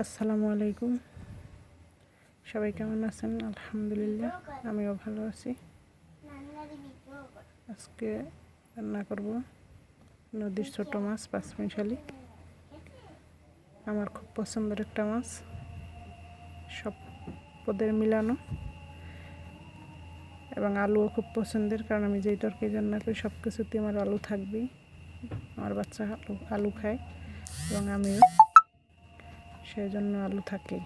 আসসালামু আলাইকুম। সবাই কেমন আছেন? আলহামদুলিল্লাহ, আমিও ভালো আছি। আজকে রান্না করব। নদীর ছোট মাছ, পাঁচমিশালি। আমার খুব পছন্দের একটা মাছ। সব পদের মিলানো। এবং আলুও খুব পছন্দের, কারণ আমি যেই তরকারি রান্না করি সব কিছুতে আমার আলু থাকবেই। আমার বাচ্চা আলু আলু খায়। এবং আমিও। সেই জন্য আলু থাকে।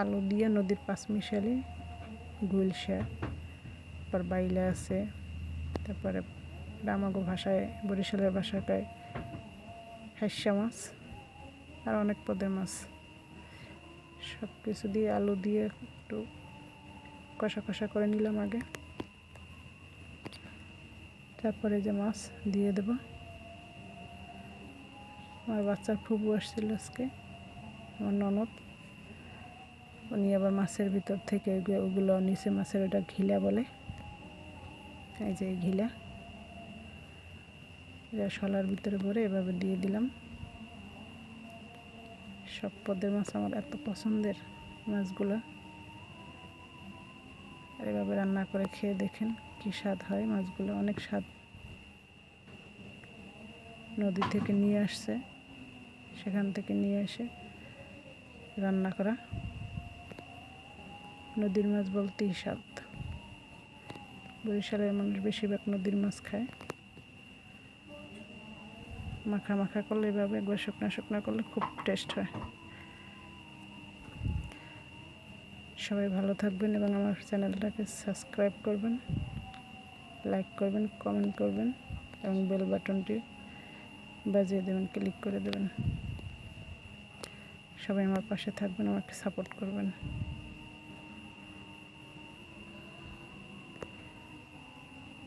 আলু দিয়ে নদীর পাঁচ মিশালি গুলশা তারপর বাইলা আছে, তারপরে ডামাগো ভাষায়, বরিশালের ভাষায় কয় হাস্যা মাছ আর অনেক পদের মাছ। সব কিছু দিয়ে আলু দিয়ে একটু কষা কষা করে নিলাম আগে। তারপরে যে মাছ দিয়ে দেবো। আমার বাচ্চার ফুবু আসছিল আজকে, আমার ননদ। উনি আবার মাছের ভিতর থেকে ওগুলো- নিচে মাছের ওটা ঘিলা বলে। এই যে ঘিলা। এটা শলার ভিতরে ভরে এভাবে দিয়ে দিলাম। সব পদের মাছ আমার এত পছন্দের মাছগুলো। আর এভাবে রান্না করে খেয়ে দেখেন কি স্বাদ হয় মাছগুলো। অনেক স্বাদ নদী থেকে নিয়ে আসছে। সেখান থেকে নিয়ে এসে রান্না করা। নদীর মাছ বলতেই স্বাদ। বরিশালের মানুষ বেশিরভাগ নদীর মাছ খায়। মাখা মাখা করলে এভাবে একবার শুকনা শুকনা করলে খুব টেস্ট হয়। সবাই ভালো থাকবেন এবং আমার চ্যানেলটাকে সাবস্ক্রাইব করবেন লাইক করবেন কমেন্ট করবেন এবং বেল বাটনটি বাজিয়ে দেবেন ক্লিক করে দেবেন। সবাই আমার পাশে থাকবেন, আমাকে সাপোর্ট করবেন।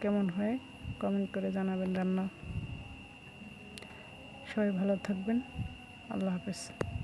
কেমন হয়? কমেন্ট করে জানাবেন রান্না। সবাই ভালো থাকবেন। আল্লাহ হাফেজ।